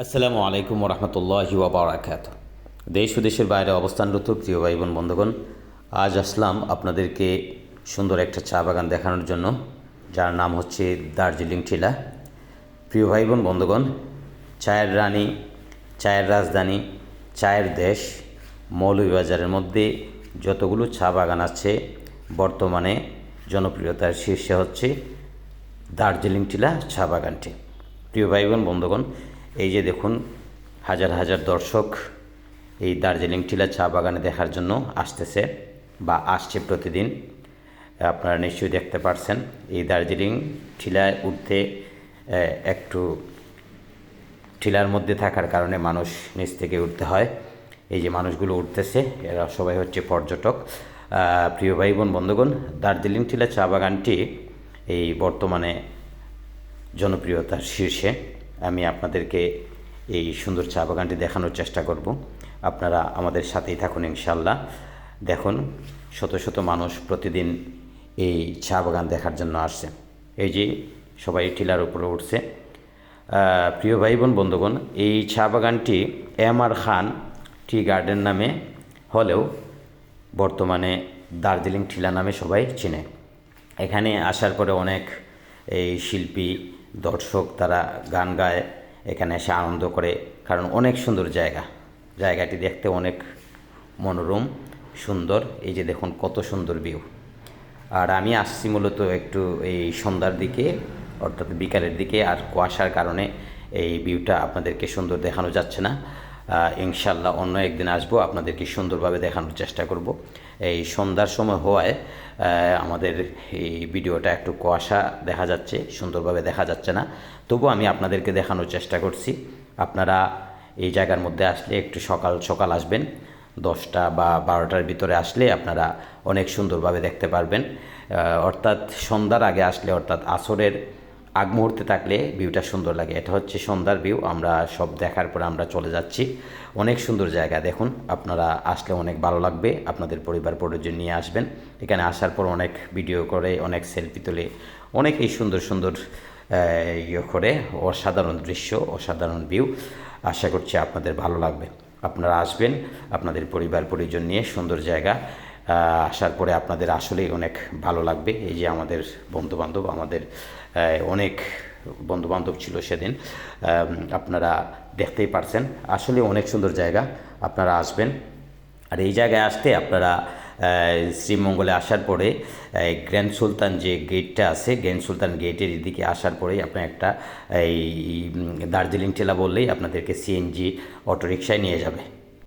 আসসালামু আলাইকুম রহমতুল্লাহি ওবরাকাত। দেশ দেশের বাইরে অবস্থানরত প্রিয় ভাই বোন বন্ধুগণ, আজ আসলাম আপনাদেরকে সুন্দর একটা চা বাগান দেখানোর জন্য, যার নাম হচ্ছে দার্জিলিং টিলা। প্রিয় ভাই বোন বন্ধুগণ, চায়ের রানী, চায়ের রাজধানী, চায়ের দেশ, মৌলভীবাজারের মধ্যে যতগুলো চা বাগান আছে, বর্তমানে জনপ্রিয়তার শীর্ষে হচ্ছে দার্জিলিং টিলা চা বাগানটি। প্রিয় ভাই বোন বন্ধুগণ এই যে দেখুন, হাজার হাজার দর্শক এই দার্জিলিং টিলা চা বাগানে দেখার জন্য আসতেছে বা আসছে প্রতিদিন। আপনারা নিশ্চয়ই দেখতে পারছেন, এই দার্জিলিং টিলায় উঠতে একটু টিলার মধ্যে থাকার কারণে মানুষ নিচ থেকে উঠতে হয়। এই যে মানুষগুলো উঠতেছে, এরা সবাই হচ্ছে পর্যটক। প্রিয় ভাই বোন বন্ধুগণ, দার্জিলিং টিলা চা বাগানটি এই বর্তমানে জনপ্রিয়তার শীর্ষে। আমি আপনাদেরকে এই সুন্দর চা বাগানটি দেখানোর চেষ্টা করব। আপনারা আমাদের সাথেই থাকুন ইনশাল্লাহ দেখুন, শত শত মানুষ প্রতিদিন এই চা বাগান দেখার জন্য আসছে। এই যে সবাই টিলার উপরে উঠছে। প্রিয় ভাই বোন বন্ধুগণ, এই চা বাগানটি এম আর খান টি গার্ডেন নামে হলেও বর্তমানে দার্জিলিং টিলা নামে সবাই চিনে। এখানে আসার পরে অনেক এই শিল্পী দর্শক তারা গান গায়, এখানে এসে আনন্দ করে, কারণ অনেক সুন্দর জায়গা। জায়গাটি দেখতে অনেক মনোরম, সুন্দর। এই যে দেখুন কত সুন্দর ভিউ আর আমি আসছি মূলত একটু এই সন্ধ্যার দিকে, অর্থাৎ বিকালের দিকে, আর কুয়াশার কারণে এই ভিউটা আপনাদেরকে সুন্দর দেখানো যাচ্ছে না। ইনশাল্লাহ অন্য একদিন আসব, আপনাদেরকে সুন্দরভাবে দেখানোর চেষ্টা করব। এই সন্ধ্যার সময় হওয়ায় আমাদের এই ভিডিওটা একটু কুয়াশা দেখা যাচ্ছে, সুন্দরভাবে দেখা যাচ্ছে না। তবু আমি আপনাদেরকে দেখানোর চেষ্টা করছি। আপনারা এই জায়গার মধ্যে আসলে একটু সকাল সকাল আসবেন। দশটা বা বারোটার ভিতরে আসলে আপনারা অনেক সুন্দরভাবে দেখতে পারবেন। অর্থাৎ সন্ধ্যার আগে আসলে, অর্থাৎ আসরের আগ মুহূর্তে থাকলে ভিউটা সুন্দর লাগে। এটা হচ্ছে সন্ধ্যার ভিউ আমরা সব দেখার পরে আমরা চলে যাচ্ছি। অনেক সুন্দর জায়গা, দেখুন, আপনারা আসলে অনেক ভালো লাগবে, আপনাদের পরিবার পরিজন নিয়ে আসবেন। এখানে আসার পর অনেক ভিডিও করে, অনেক সেলফি তোলে অনেক এই সুন্দর সুন্দর ইয়ে করে, অসাধারণ দৃশ্য, অসাধারণ ভিউ আশা করছি আপনাদের ভালো লাগবে। আপনারা আসবেন, আপনাদের পরিবার পরিজন নিয়ে সুন্দর জায়গা। আসার পরে আপনাদের আসলেই অনেক ভালো লাগবে। এই যে আমাদের বন্ধুবান্ধব, আমাদের অনেক বন্ধুবান্ধব ছিল সেদিন। আপনারা দেখতেই পারছেন। আসলে অনেক সুন্দর জায়গা, আপনারা আসবেন। আর এই জায়গায় আসতে আপনারা শ্রীমঙ্গলে আসার পরে গ্র্যান্ড সুলতান যে গেটটা আছে, গ্র্যান্ড সুলতান গেটের এদিকে আসার পরেই আপনার একটা, এই দার্জিলিং টেলা বললেই আপনাদেরকে সিএনজি অটোরিকশায় নিয়ে যাবে।